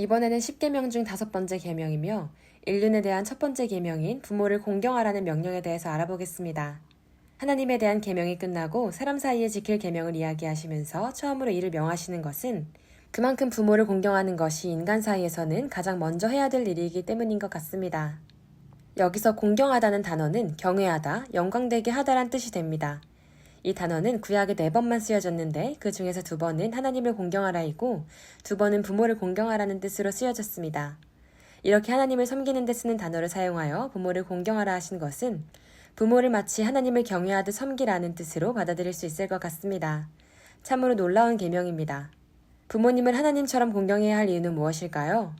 이번에는 10계명 중 다섯 번째 계명이며 인륜에 대한 첫 번째 계명인 부모를 공경하라는 명령에 대해서 알아보겠습니다. 하나님에 대한 계명이 끝나고 사람 사이에 지킬 계명을 이야기하시면서 처음으로 이를 명하시는 것은 그만큼 부모를 공경하는 것이 인간 사이에서는 가장 먼저 해야 될 일이기 때문인 것 같습니다. 여기서 공경하다는 단어는 경외하다, 영광되게 하다란 뜻이 됩니다. 이 단어는 구약에 네 번만 쓰여졌는데 그 중에서 두 번은 하나님을 공경하라이고 두 번은 부모를 공경하라는 뜻으로 쓰여졌습니다. 이렇게 하나님을 섬기는 데 쓰는 단어를 사용하여 부모를 공경하라 하신 것은 부모를 마치 하나님을 경외하듯 섬기라는 뜻으로 받아들일 수 있을 것 같습니다. 참으로 놀라운 계명입니다. 부모님을 하나님처럼 공경해야 할 이유는 무엇일까요?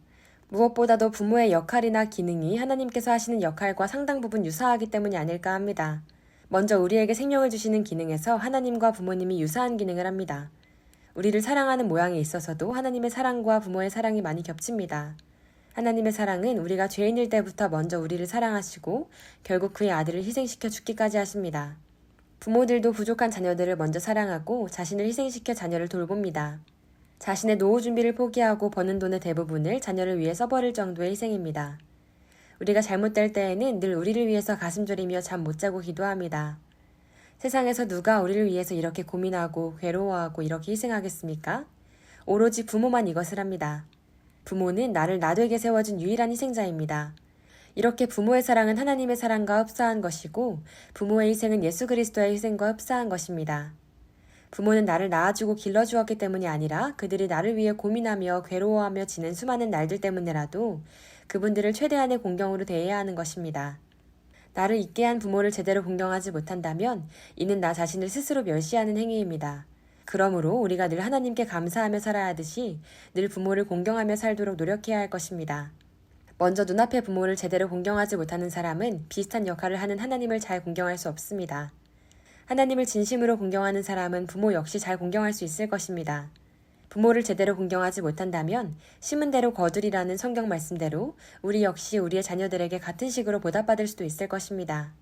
무엇보다도 부모의 역할이나 기능이 하나님께서 하시는 역할과 상당 부분 유사하기 때문이 아닐까 합니다. 먼저 우리에게 생명을 주시는 기능에서 하나님과 부모님이 유사한 기능을 합니다. 우리를 사랑하는 모양에 있어서도 하나님의 사랑과 부모의 사랑이 많이 겹칩니다. 하나님의 사랑은 우리가 죄인일 때부터 먼저 우리를 사랑하시고 결국 그의 아들을 희생시켜 죽기까지 하십니다. 부모들도 부족한 자녀들을 먼저 사랑하고 자신을 희생시켜 자녀를 돌봅니다. 자신의 노후 준비를 포기하고 버는 돈의 대부분을 자녀를 위해 써버릴 정도의 희생입니다. 우리가 잘못될 때에는 늘 우리를 위해서 가슴 졸이며 잠 못 자고 기도합니다. 세상에서 누가 우리를 위해서 이렇게 고민하고 괴로워하고 이렇게 희생하겠습니까? 오로지 부모만 이것을 합니다. 부모는 나를 나되게 세워준 유일한 희생자입니다. 이렇게 부모의 사랑은 하나님의 사랑과 흡사한 것이고 부모의 희생은 예수 그리스도의 희생과 흡사한 것입니다. 부모는 나를 낳아주고 길러주었기 때문이 아니라 그들이 나를 위해 고민하며 괴로워하며 지낸 수많은 날들 때문에라도 그분들을 최대한의 공경으로 대해야 하는 것입니다. 나를 있게 한 부모를 제대로 공경하지 못한다면 이는 나 자신을 스스로 멸시하는 행위입니다. 그러므로 우리가 늘 하나님께 감사하며 살아야 하듯이 늘 부모를 공경하며 살도록 노력해야 할 것입니다. 먼저 눈앞의 부모를 제대로 공경하지 못하는 사람은 비슷한 역할을 하는 하나님을 잘 공경할 수 없습니다. 하나님을 진심으로 공경하는 사람은 부모 역시 잘 공경할 수 있을 것입니다. 부모를 제대로 공경하지 못한다면 심은 대로 거두리라는 성경 말씀대로 우리 역시 우리의 자녀들에게 같은 식으로 보답받을 수도 있을 것입니다.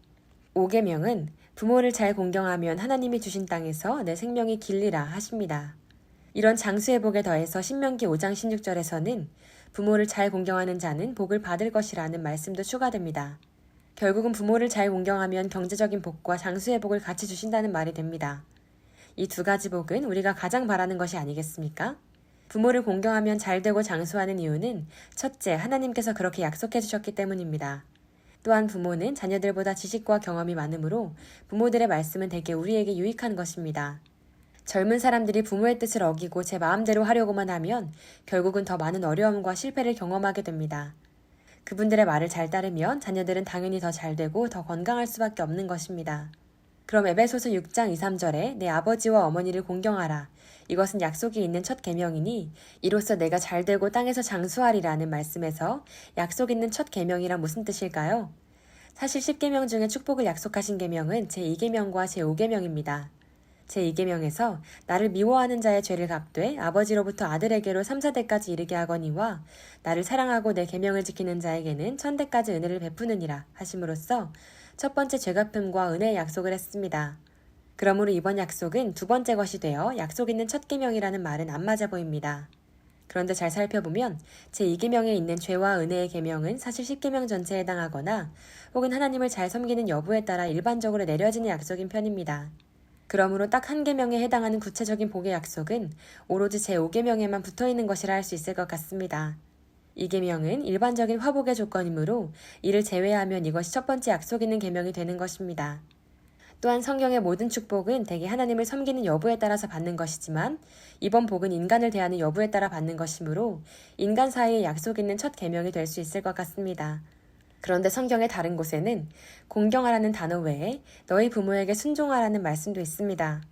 5계명은 부모를 잘 공경하면 하나님이 주신 땅에서 내 생명이 길리라 하십니다. 이런 장수의 복에 더해서 신명기 5장 16절에서는 부모를 잘 공경하는 자는 복을 받을 것이라는 말씀도 추가됩니다. 결국은 부모를 잘 공경하면 경제적인 복과 장수의 복을 같이 주신다는 말이 됩니다. 이 두 가지 복은 우리가 가장 바라는 것이 아니겠습니까? 부모를 공경하면 잘 되고 장수하는 이유는 첫째, 하나님께서 그렇게 약속해 주셨기 때문입니다. 또한 부모는 자녀들보다 지식과 경험이 많으므로 부모들의 말씀은 대개 우리에게 유익한 것입니다. 젊은 사람들이 부모의 뜻을 어기고 제 마음대로 하려고만 하면 결국은 더 많은 어려움과 실패를 경험하게 됩니다. 그분들의 말을 잘 따르면 자녀들은 당연히 더 잘 되고 더 건강할 수밖에 없는 것입니다. 그럼 에베소서 6장 2, 3절에 내 아버지와 어머니를 공경하라. 이것은 약속이 있는 첫 계명이니 이로써 내가 잘 되고 땅에서 장수하리라는 말씀에서 약속 있는 첫 계명이란 무슨 뜻일까요? 사실 10계명 중에 축복을 약속하신 계명은 제2계명과 제5계명입니다. 제2계명에서 나를 미워하는 자의 죄를 갚되 아버지로부터 아들에게로 3, 4대까지 이르게 하거니와 나를 사랑하고 내 계명을 지키는 자에게는 천대까지 은혜를 베푸느니라 하심으로써 첫 번째 죄 갚음과 은혜의 약속을 했습니다. 그러므로 이번 약속은 두 번째 것이 되어 약속 있는 첫 계명이라는 말은 안 맞아 보입니다. 그런데 잘 살펴보면 제2계명에 있는 죄와 은혜의 계명은 사실 10계명 전체에 해당하거나 혹은 하나님을 잘 섬기는 여부에 따라 일반적으로 내려지는 약속인 편입니다. 그러므로 딱한 계명에 해당하는 구체적인 복의 약속은 오로지 제5계명에만 붙어 있는 것이라 할 수 있을 것 같습니다. 이 계명은 일반적인 화복의 조건이므로 이를 제외하면 이것이 첫 번째 약속 있는 계명이 되는 것입니다. 또한 성경의 모든 축복은 대개 하나님을 섬기는 여부에 따라서 받는 것이지만 이번 복은 인간을 대하는 여부에 따라 받는 것이므로 인간 사이에 약속 있는 첫 계명이 될 수 있을 것 같습니다. 그런데 성경의 다른 곳에는 공경하라는 단어 외에 너희 부모에게 순종하라는 말씀도 있습니다.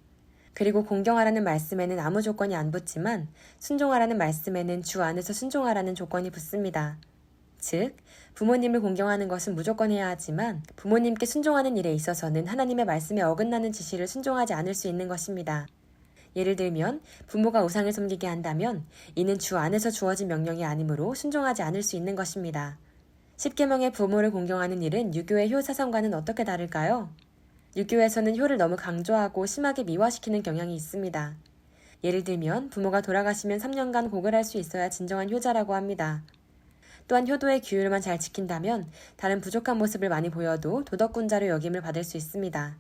그리고 공경하라는 말씀에는 아무 조건이 안 붙지만 순종하라는 말씀에는 주 안에서 순종하라는 조건이 붙습니다. 즉, 부모님을 공경하는 것은 무조건 해야 하지만 부모님께 순종하는 일에 있어서는 하나님의 말씀에 어긋나는 지시를 순종하지 않을 수 있는 것입니다. 예를 들면 부모가 우상을 섬기게 한다면 이는 주 안에서 주어진 명령이 아니므로 순종하지 않을 수 있는 것입니다. 10계명의 부모를 공경하는 일은 유교의 효 사상과는 어떻게 다를까요? 유교에서는 효를 너무 강조하고 심하게 미화시키는 경향이 있습니다. 예를 들면 부모가 돌아가시면 3년간 곡을 할수 있어야 진정한 효자라고 합니다. 또한 효도의 규율만 잘 지킨다면 다른 부족한 모습을 많이 보여도 도덕군자로 여김을 받을 수 있습니다.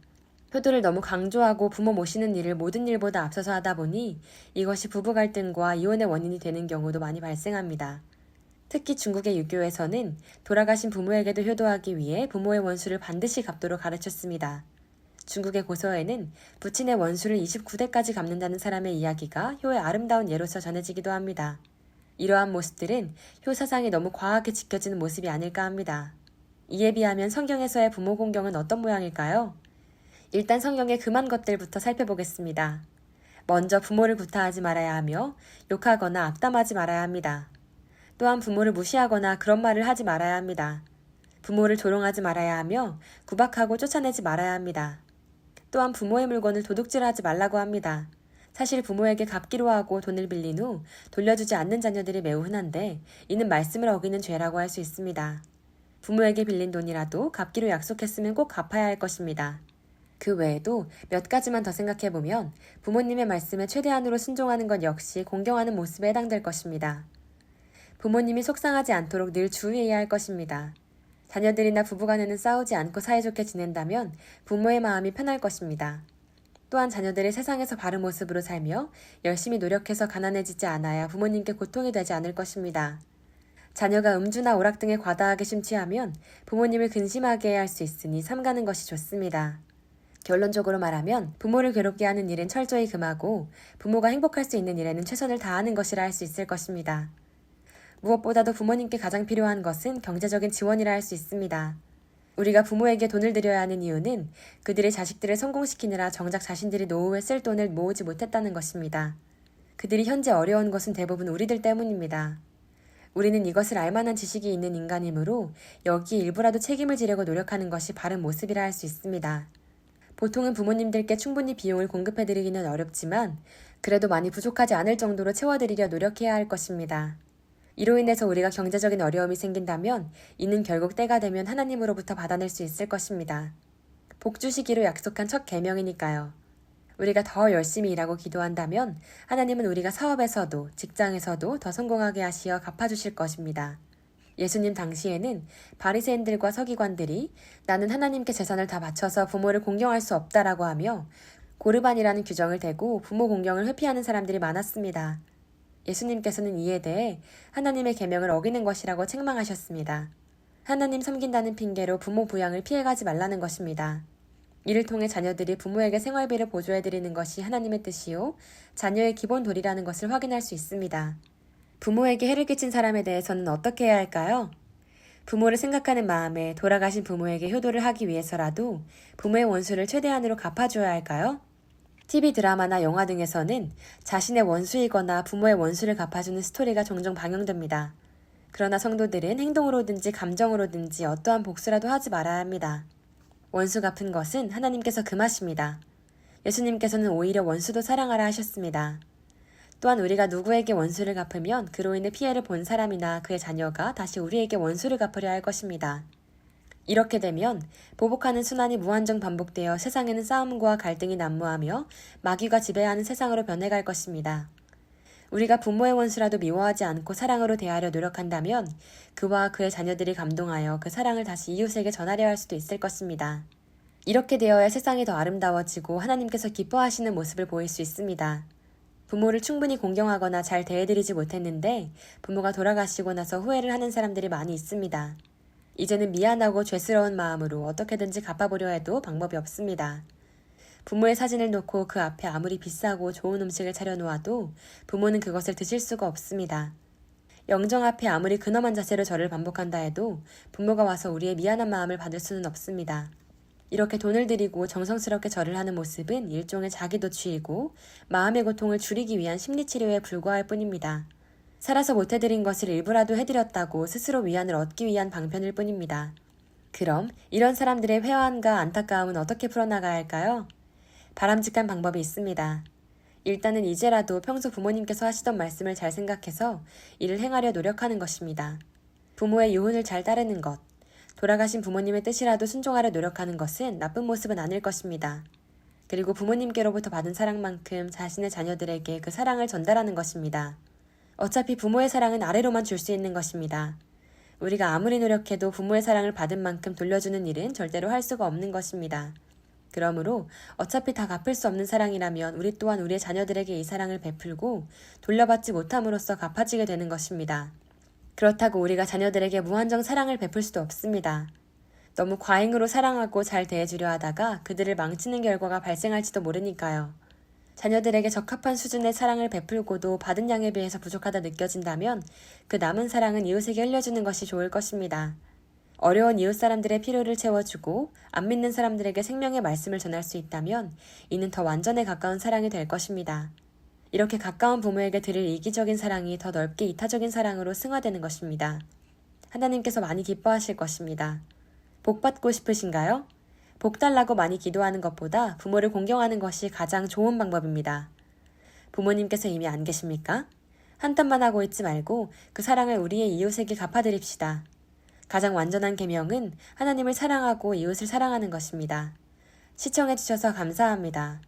효도를 너무 강조하고 부모 모시는 일을 모든 일보다 앞서서 하다 보니 이것이 부부 갈등과 이혼의 원인이 되는 경우도 많이 발생합니다. 특히 중국의 유교에서는 돌아가신 부모에게도 효도하기 위해 부모의 원수를 반드시 갚도록 가르쳤습니다. 중국의 고서에는 부친의 원수를 29대까지 갚는다는 사람의 이야기가 효의 아름다운 예로서 전해지기도 합니다. 이러한 모습들은 효 사상이 너무 과하게 지켜지는 모습이 아닐까 합니다. 이에 비하면 성경에서의 부모 공경은 어떤 모양일까요? 일단 성경의 금한 것들부터 살펴보겠습니다. 먼저 부모를 구타하지 말아야 하며 욕하거나 악담하지 말아야 합니다. 또한 부모를 무시하거나 그런 말을 하지 말아야 합니다. 부모를 조롱하지 말아야 하며 구박하고 쫓아내지 말아야 합니다. 또한 부모의 물건을 도둑질하지 말라고 합니다. 사실 부모에게 갚기로 하고 돈을 빌린 후 돌려주지 않는 자녀들이 매우 흔한데 이는 말씀을 어기는 죄라고 할 수 있습니다. 부모에게 빌린 돈이라도 갚기로 약속했으면 꼭 갚아야 할 것입니다. 그 외에도 몇 가지만 더 생각해보면 부모님의 말씀에 최대한으로 순종하는 것 역시 공경하는 모습에 해당될 것입니다. 부모님이 속상하지 않도록 늘 주의해야 할 것입니다. 자녀들이나 부부간에는 싸우지 않고 사이좋게 지낸다면 부모의 마음이 편할 것입니다. 또한 자녀들이 세상에서 바른 모습으로 살며 열심히 노력해서 가난해지지 않아야 부모님께 고통이 되지 않을 것입니다. 자녀가 음주나 오락 등에 과다하게 심취하면 부모님을 근심하게 할 수 있으니 삼가는 것이 좋습니다. 결론적으로 말하면 부모를 괴롭게 하는 일은 철저히 금하고 부모가 행복할 수 있는 일에는 최선을 다하는 것이라 할 수 있을 것입니다. 무엇보다도 부모님께 가장 필요한 것은 경제적인 지원이라 할 수 있습니다. 우리가 부모에게 돈을 드려야 하는 이유는 그들의 자식들을 성공시키느라 정작 자신들이 노후에 쓸 돈을 모으지 못했다는 것입니다. 그들이 현재 어려운 것은 대부분 우리들 때문입니다. 우리는 이것을 알만한 지식이 있는 인간이므로 여기 일부라도 책임을 지려고 노력하는 것이 바른 모습이라 할 수 있습니다. 보통은 부모님들께 충분히 비용을 공급해드리기는 어렵지만 그래도 많이 부족하지 않을 정도로 채워드리려 노력해야 할 것입니다. 이로 인해서 우리가 경제적인 어려움이 생긴다면 이는 결국 때가 되면 하나님으로부터 받아낼 수 있을 것입니다. 복 주시기로 약속한 첫 계명이니까요. 우리가 더 열심히 일하고 기도한다면 하나님은 우리가 사업에서도 직장에서도 더 성공하게 하시어 갚아주실 것입니다. 예수님 당시에는 바리새인들과 서기관들이 나는 하나님께 재산을 다 바쳐서 부모를 공경할 수 없다라고 하며 고르반이라는 규정을 대고 부모 공경을 회피하는 사람들이 많았습니다. 예수님께서는 이에 대해 하나님의 계명을 어기는 것이라고 책망하셨습니다. 하나님 섬긴다는 핑계로 부모 부양을 피해가지 말라는 것입니다. 이를 통해 자녀들이 부모에게 생활비를 보조해드리는 것이 하나님의 뜻이요, 자녀의 기본 도리라는 것을 확인할 수 있습니다. 부모에게 해를 끼친 사람에 대해서는 어떻게 해야 할까요? 부모를 생각하는 마음에 돌아가신 부모에게 효도를 하기 위해서라도 부모의 원수를 최대한으로 갚아줘야 할까요? TV 드라마나 영화 등에서는 자신의 원수이거나 부모의 원수를 갚아주는 스토리가 종종 방영됩니다. 그러나 성도들은 행동으로든지 감정으로든지 어떠한 복수라도 하지 말아야 합니다. 원수 갚은 것은 하나님께서 금하십니다. 예수님께서는 오히려 원수도 사랑하라 하셨습니다. 또한 우리가 누구에게 원수를 갚으면 그로 인해 피해를 본 사람이나 그의 자녀가 다시 우리에게 원수를 갚으려 할 것입니다. 이렇게 되면 보복하는 순환이 무한정 반복되어 세상에는 싸움과 갈등이 난무하며 마귀가 지배하는 세상으로 변해갈 것입니다. 우리가 부모의 원수라도 미워하지 않고 사랑으로 대하려 노력한다면 그와 그의 자녀들이 감동하여 그 사랑을 다시 이웃에게 전하려 할 수도 있을 것입니다. 이렇게 되어야 세상이 더 아름다워지고 하나님께서 기뻐하시는 모습을 보일 수 있습니다. 부모를 충분히 공경하거나 잘 대해드리지 못했는데 부모가 돌아가시고 나서 후회를 하는 사람들이 많이 있습니다. 이제는 미안하고 죄스러운 마음으로 어떻게든지 갚아보려 해도 방법이 없습니다. 부모의 사진을 놓고 그 앞에 아무리 비싸고 좋은 음식을 차려놓아도 부모는 그것을 드실 수가 없습니다. 영정 앞에 아무리 근엄한 자세로 절을 반복한다 해도 부모가 와서 우리의 미안한 마음을 받을 수는 없습니다. 이렇게 돈을 들이고 정성스럽게 절을 하는 모습은 일종의 자기도취이고 마음의 고통을 줄이기 위한 심리치료에 불과할 뿐입니다. 살아서 못해드린 것을 일부라도 해드렸다고 스스로 위안을 얻기 위한 방편일 뿐입니다. 그럼 이런 사람들의 회화함과 안타까움은 어떻게 풀어나가야 할까요? 바람직한 방법이 있습니다. 일단은 이제라도 평소 부모님께서 하시던 말씀을 잘 생각해서 이를 행하려 노력하는 것입니다. 부모의 유훈을 잘 따르는 것, 돌아가신 부모님의 뜻이라도 순종하려 노력하는 것은 나쁜 모습은 아닐 것입니다. 그리고 부모님께로부터 받은 사랑만큼 자신의 자녀들에게 그 사랑을 전달하는 것입니다. 어차피 부모의 사랑은 아래로만 줄 수 있는 것입니다. 우리가 아무리 노력해도 부모의 사랑을 받은 만큼 돌려주는 일은 절대로 할 수가 없는 것입니다. 그러므로 어차피 다 갚을 수 없는 사랑이라면 우리 또한 우리의 자녀들에게 이 사랑을 베풀고 돌려받지 못함으로써 갚아지게 되는 것입니다. 그렇다고 우리가 자녀들에게 무한정 사랑을 베풀 수도 없습니다. 너무 과잉으로 사랑하고 잘 대해주려 하다가 그들을 망치는 결과가 발생할지도 모르니까요. 자녀들에게 적합한 수준의 사랑을 베풀고도 받은 양에 비해서 부족하다 느껴진다면 그 남은 사랑은 이웃에게 흘려주는 것이 좋을 것입니다. 어려운 이웃 사람들의 필요를 채워주고 안 믿는 사람들에게 생명의 말씀을 전할 수 있다면 이는 더 완전에 가까운 사랑이 될 것입니다. 이렇게 가까운 부모에게 드릴 이기적인 사랑이 더 넓게 이타적인 사랑으로 승화되는 것입니다. 하나님께서 많이 기뻐하실 것입니다. 복 받고 싶으신가요? 복 달라고 많이 기도하는 것보다 부모를 공경하는 것이 가장 좋은 방법입니다. 부모님께서 이미 안 계십니까? 한탄만 하고 있지 말고 그 사랑을 우리의 이웃에게 갚아드립시다. 가장 완전한 계명은 하나님을 사랑하고 이웃을 사랑하는 것입니다. 시청해주셔서 감사합니다.